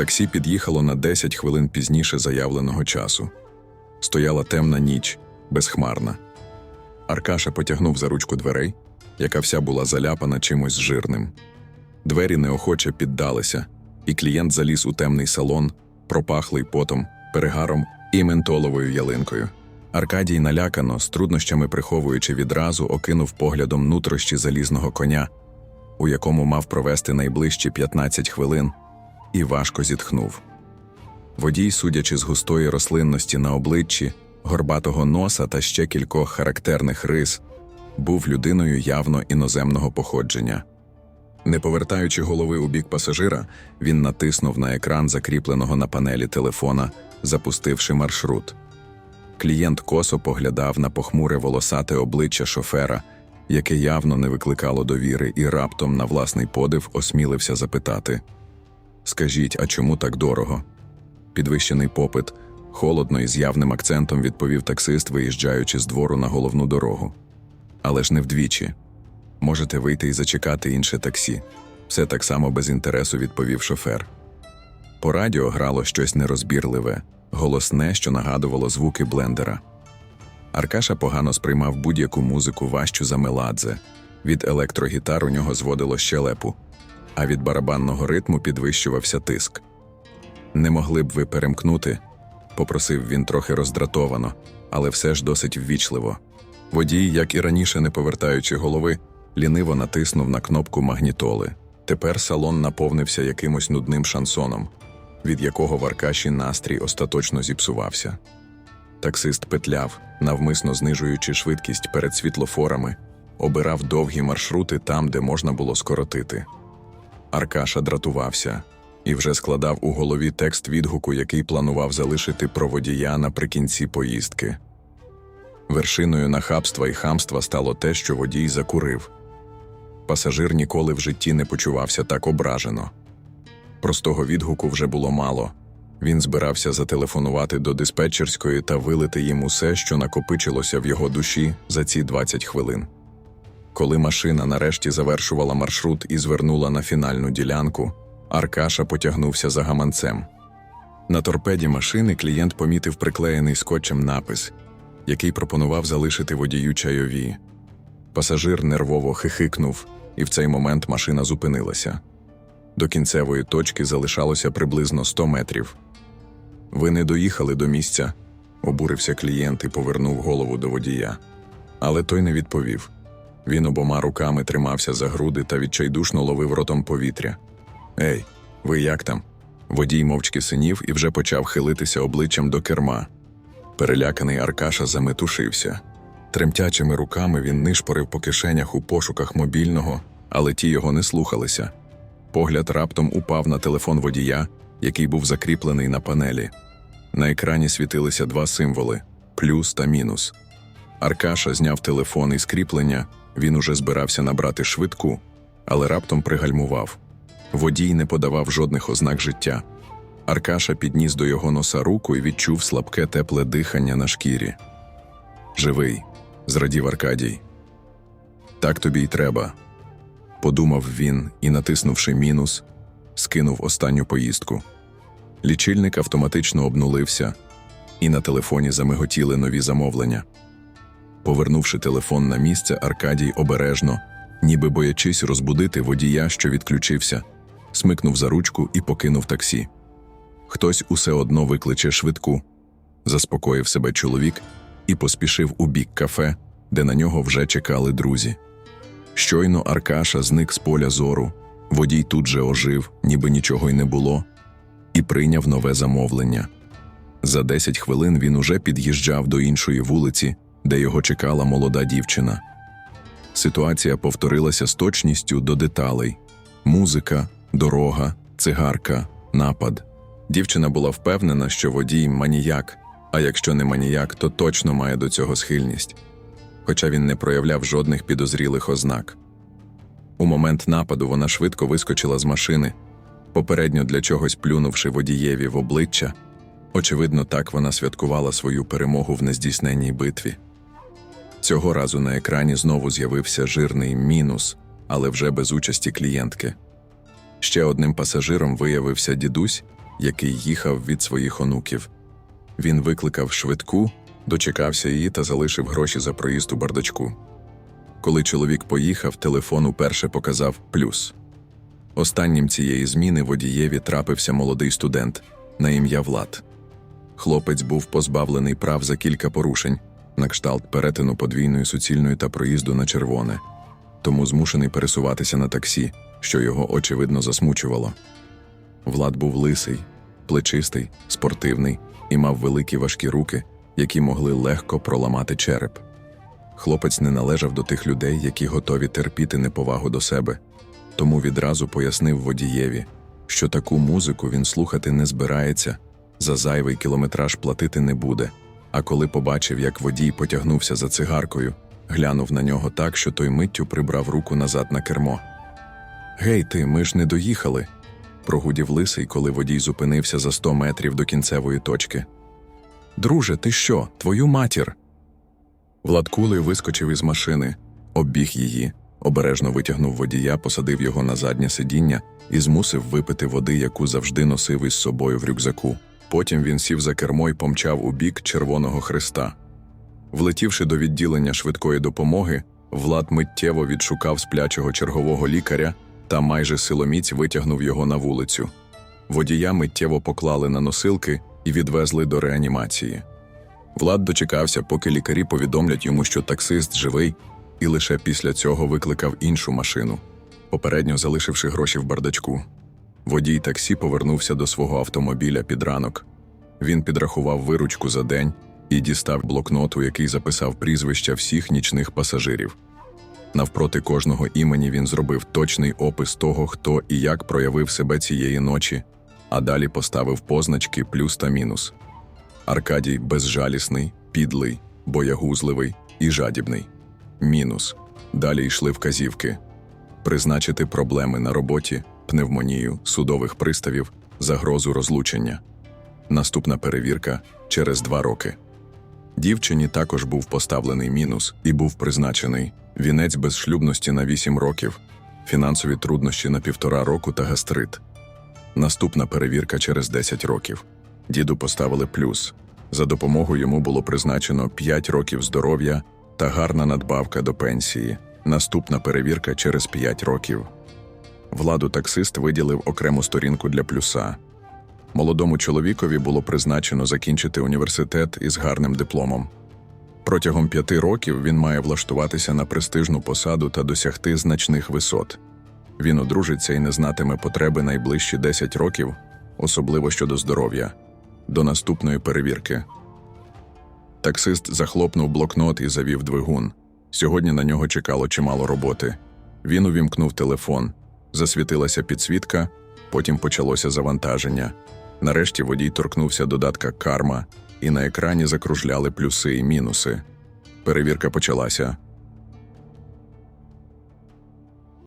Таксі під'їхало на 10 хвилин пізніше заявленого часу. Стояла темна ніч, безхмарна. Аркаша потягнув за ручку дверей, яка вся була заляпана чимось жирним. Двері неохоче піддалися, і клієнт заліз у темний салон, пропахлий потом, перегаром і ментоловою ялинкою. Аркадій налякано, з труднощами приховуючи відразу, окинув поглядом нутрощі залізного коня, у якому мав провести найближчі 15 хвилин, і важко зітхнув. Водій, судячи з густої рослинності на обличчі, горбатого носа та ще кількох характерних рис, був людиною явно іноземного походження. Не повертаючи голови у бік пасажира, він натиснув на екран закріпленого на панелі телефона, запустивши маршрут. Клієнт косо поглядав на похмуре волосате обличчя шофера, яке явно не викликало довіри, і раптом на власний подив осмілився запитати: Скажіть, а чому так дорого? Підвищений попит, холодно і з явним акцентом відповів таксист, виїжджаючи з двору на головну дорогу. Але ж не вдвічі. Можете вийти і зачекати інше таксі. Все так само без інтересу відповів шофер. По радіо грало щось нерозбірливе, голосне, що нагадувало звуки блендера. Аркаша погано сприймав будь-яку музику важчу за меладзе. Від електрогітар у нього зводило щелепу, а від барабанного ритму підвищувався тиск. Не могли б ви перемкнути? попросив він трохи роздратовано, але все ж досить ввічливо. Водій, як і раніше, не повертаючи голови, ліниво натиснув на кнопку магнітоли. Тепер салон наповнився якимось нудним шансоном, від якого в Аркаші настрій остаточно зіпсувався. Таксист петляв, навмисно знижуючи швидкість перед світлофорами, обирав довгі маршрути там, де можна було скоротити. Аркаша дратувався і вже складав у голові текст відгуку, який планував залишити про водія наприкінці поїздки. Вершиною нахабства і хамства стало те, що водій закурив. Пасажир ніколи в житті не почувався так ображено. Простого відгуку вже було мало. Він збирався зателефонувати до диспетчерської та вилити їм усе, що накопичилося в його душі за ці 20 хвилин. Коли машина нарешті завершувала маршрут і звернула на фінальну ділянку, Аркаша потягнувся за гаманцем. На торпеді машини клієнт помітив приклеєний скотчем напис, який пропонував залишити водію чайові. Пасажир нервово хихикнув, і в цей момент машина зупинилася. До кінцевої точки залишалося приблизно 100 метрів. Ви не доїхали до місця, обурився клієнт і повернув голову до водія. Але той не відповів. Він обома руками тримався за груди та відчайдушно ловив ротом повітря. Ей, ви як там? Водій мовчки синів і вже почав хилитися обличчям до керма. Переляканий Аркаша заметушився. Тремтячими руками він нишпорив по кишенях у пошуках мобільного, але ті його не слухалися. Погляд раптом упав на телефон водія, який був закріплений на панелі. На екрані світилися два символи плюс та мінус. Аркаша зняв телефон із кріплення, він уже збирався набрати швидку, але раптом пригальмував. Водій не подавав жодних ознак життя. Аркаша підніс до його носа руку і відчув слабке тепле дихання на шкірі. Живий, зрадів Аркадій. Так тобі й треба, подумав він і, натиснувши мінус, скинув останню поїздку. Лічильник автоматично обнулився, і на телефоні замиготіли нові замовлення. Повернувши телефон на місце, Аркадій обережно, ніби боячись розбудити водія, що відключився, смикнув за ручку і покинув таксі. Хтось усе одно викличе швидку, заспокоїв себе чоловік і поспішив у бік кафе, де на нього вже чекали друзі. Щойно Аркаша зник з поля зору, водій тут же ожив, ніби нічого й не було, і прийняв нове замовлення. За 10 хвилин він уже під'їжджав до іншої вулиці, де його чекала молода дівчина. Ситуація повторилася з точністю до деталей: музика, дорога, цигарка, напад. Дівчина була впевнена, що водій маніяк, а якщо не маніяк, то точно має до цього схильність, хоча він не проявляв жодних підозрілих ознак. У момент нападу вона швидко вискочила з машини, попередньо для чогось плюнувши водієві в обличчя. Очевидно, так вона святкувала свою перемогу в нездійсненній битві. Цього разу на екрані знову з'явився жирний мінус, але вже без участі клієнтки. Ще одним пасажиром виявився дідусь, який їхав від своїх онуків. Він викликав швидку, дочекався її та залишив гроші за проїзд у бардачку. Коли чоловік поїхав, телефон уперше показав плюс. Останнім цієї зміни водієві трапився молодий студент на ім'я Влад. Хлопець був позбавлений прав за кілька порушень на кшталт перетину подвійної суцільної та проїзду на червоне, тому змушений пересуватися на таксі, що його очевидно засмучувало. Влад був лисий, плечистий, спортивний і мав великі важкі руки, які могли легко проламати череп. Хлопець не належав до тих людей, які готові терпіти неповагу до себе, тому відразу пояснив водієві, що таку музику він слухати не збирається, за зайвий кілометраж платити не буде. А коли побачив, як водій потягнувся за цигаркою, глянув на нього так, що той миттю прибрав руку назад на кермо. Гей, ти, ми ж не доїхали. прогудів лисий, коли водій зупинився за сто метрів до кінцевої точки. Друже, ти що, твою матір? Влад Кулий вискочив із машини, оббіг її, обережно витягнув водія, посадив його на заднє сидіння і змусив випити води, яку завжди носив із собою в рюкзаку. Потім він сів за кермо і помчав у бік Червоного Христа. Влетівши до відділення швидкої допомоги, Влад миттєво відшукав сплячого чергового лікаря та майже силоміць витягнув його на вулицю. Водія миттєво поклали на носилки і відвезли до реанімації. Влад дочекався, поки лікарі повідомлять йому, що таксист живий, і лише після цього викликав іншу машину, попередньо залишивши гроші в бардачку. Водій таксі повернувся до свого автомобіля під ранок. Він підрахував виручку за день і дістав блокнот, у який записав прізвища всіх нічних пасажирів. Навпроти кожного імені він зробив точний опис того, хто і як проявив себе цієї ночі, а далі поставив позначки плюс та мінус. Аркадій безжалісний, підлий, боягузливий і жадібний. Мінус. Далі йшли вказівки. Призначити проблеми на роботі, пневмонію, судових приставів, загрозу розлучення. Наступна перевірка через два роки. Дівчині також був поставлений мінус і був призначений вінець безшлюбності на 8 років, фінансові труднощі на півтора року та гастрит. Наступна перевірка через 10 років. Діду поставили плюс. За допомогою йому було призначено 5 років здоров'я та гарна надбавка до пенсії. Наступна перевірка через 5 років. Владу таксист виділив окрему сторінку для плюса. Молодому чоловікові було призначено закінчити університет із гарним дипломом. Протягом п'яти років він має влаштуватися на престижну посаду та досягти значних висот. Він одружиться і не знатиме потреби найближчі 10 років, особливо щодо здоров'я, до наступної перевірки. Таксист захлопнув блокнот і завів двигун. Сьогодні на нього чекало чимало роботи. Він увімкнув телефон, засвітилася підсвітка, потім почалося завантаження. Нарешті водій торкнувся додатка Карма, і на екрані закружляли плюси і мінуси. Перевірка почалася.